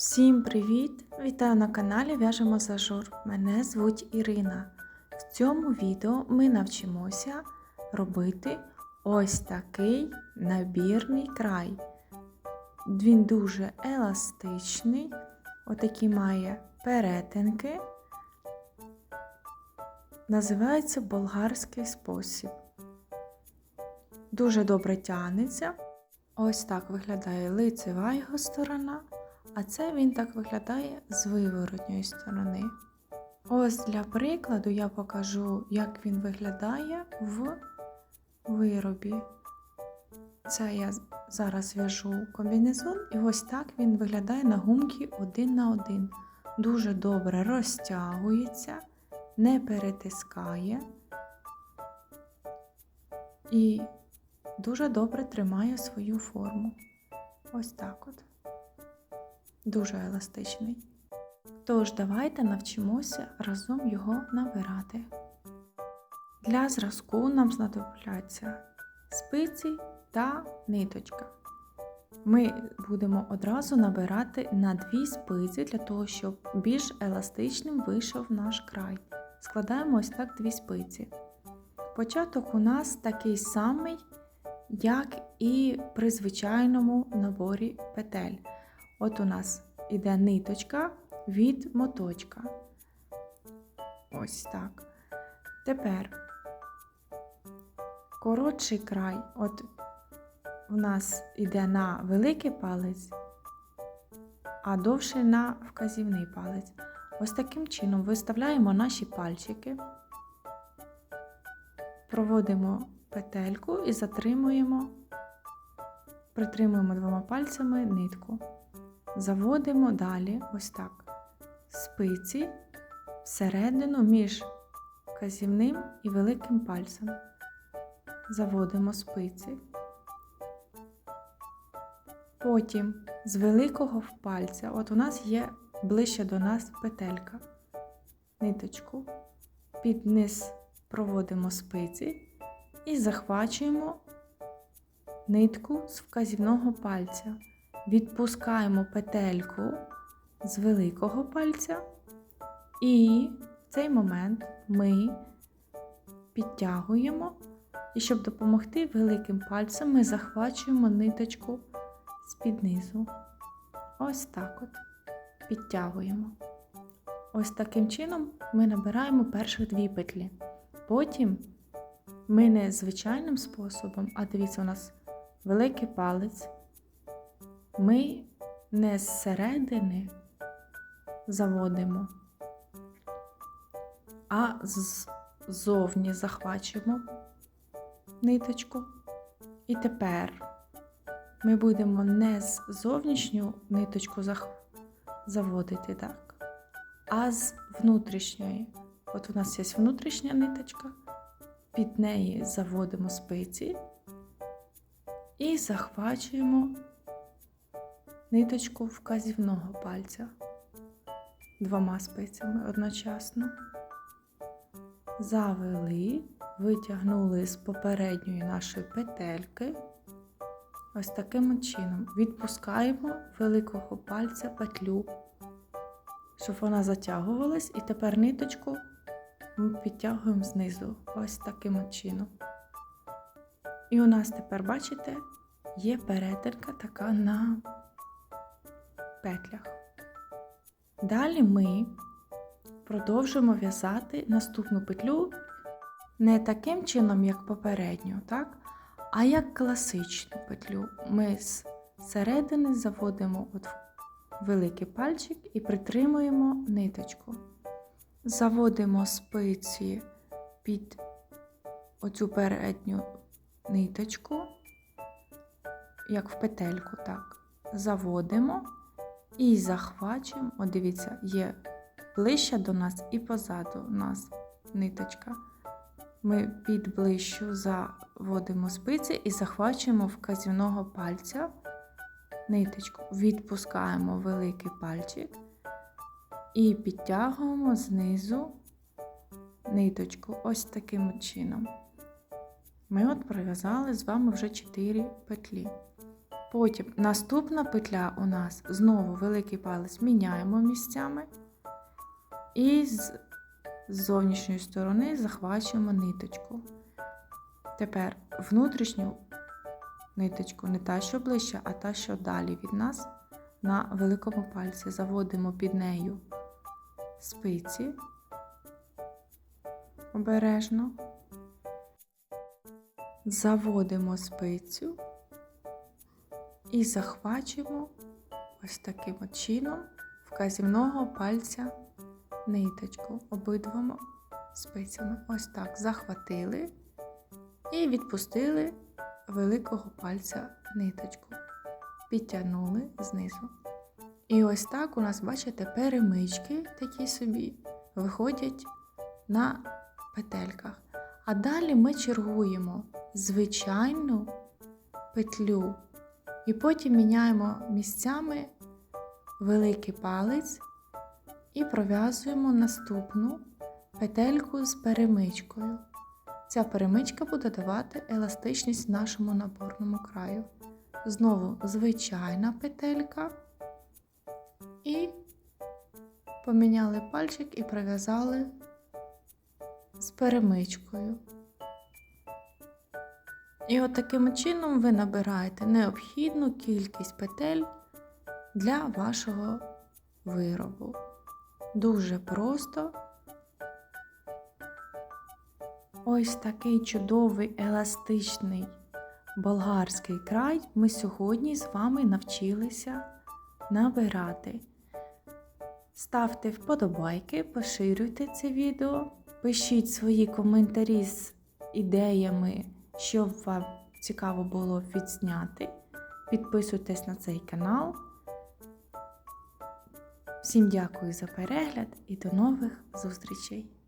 Всім привіт! Вітаю на каналі В'яжемо за жур. Мене звуть Ірина. В цьому відео ми навчимося робити ось такий набірний край. Він дуже еластичний, отакі має перетинки. Називається болгарський спосіб. Дуже добре тягнеться. Ось так виглядає лицева його сторона, а це він так виглядає з виворотньої сторони. Ось для прикладу я покажу, як він виглядає в виробі. Це я зараз в'яжу комбінезон, і ось так він виглядає на гумки один на один. Дуже добре розтягується, не перетискає і дуже добре тримає свою форму. Ось так от. Дуже еластичний. Тож, давайте навчимося разом його набирати. Для зразку нам знадобляться спиці та ниточка. Ми будемо одразу набирати на дві спиці для того, щоб більш еластичним вийшов наш край. Складаємо ось так дві спиці. Початок у нас такий самий, як і при звичайному наборі петель. От у нас іде ниточка від моточка. Ось так. Тепер коротший край, от у нас іде на великий палець, а довший на вказівний палець. Ось таким чином виставляємо наші пальчики, проводимо петельку і затримуємо, притримуємо двома пальцями нитку. Заводимо далі ось так спиці всередину між вказівним і великим пальцем. Заводимо спиці. Потім з великого пальця, от у нас є ближче до нас петелька, ниточку, під низ проводимо спиці і захвачуємо нитку з вказівного пальця. Відпускаємо петельку з великого пальця, і в цей момент ми підтягуємо, і щоб допомогти великим пальцем, ми захвачуємо ниточку з-під низу. Ось так от підтягуємо. Ось таким чином ми набираємо перших дві петлі. Потім ми не звичайним способом, а дивіться, у нас великий палець. Ми не зсередини заводимо, а ззовні захвачуємо ниточку. І тепер ми будемо не з зовнішню ниточку заводити, так, а з внутрішньої. От у нас є внутрішня ниточка, під неї заводимо спиці і захвачуємо ниточку вказівного пальця двома спицями одночасно. Завели, витягнули з попередньої нашої петельки. Ось таким чином відпускаємо великого пальця петлю, щоб вона затягувалась, і тепер ниточку ми підтягуємо знизу, ось таким чином. І у нас тепер, бачите, є перетинка така на петлях. Далі ми продовжуємо в'язати наступну петлю не таким чином, як попередню, так? а як класичну петлю. Ми з середини заводимо от великий пальчик і притримуємо ниточку. Заводимо спиці під оцю передню ниточку, як в петельку, так, заводимо. І захвачуємо, от дивіться, є ближче до нас і позаду нас ниточка. Ми під ближчу заводимо спиці і захвачуємо вказівного пальця ниточку, відпускаємо великий пальчик і підтягуємо знизу ниточку ось таким чином. Ми от пров'язали з вами вже 4 петлі. Потім наступна петля у нас знову великий палець міняємо місцями. І з зовнішньої сторони захвачуємо ниточку. Тепер внутрішню ниточку, не та, що ближче, а та, що далі від нас, на великому пальці заводимо під нею спиці обережно, заводимо спицю і захвачуємо ось таким от чином вказівного пальця ниточку обидвома спицями. Ось так захватили і відпустили великого пальця ниточку. Підтягнули знизу. І ось так у нас, бачите, перемички такі собі виходять на петельках. А далі ми чергуємо звичайну петлю. І потім міняємо місцями великий палець і пров'язуємо наступну петельку з перемичкою. Ця перемичка буде давати еластичність нашому наборному краю. Знову звичайна петелька. І поміняли пальчик і пров'язали з перемичкою. І от таким чином ви набираєте необхідну кількість петель для вашого виробу. Дуже просто. Ось такий чудовий еластичний болгарський край ми сьогодні з вами навчилися набирати. Ставте вподобайки, поширюйте це відео, пишіть свої коментарі з ідеями, що вам цікаво було відзняти. Підписуйтесь на цей канал. Всім дякую за перегляд і до нових зустрічей!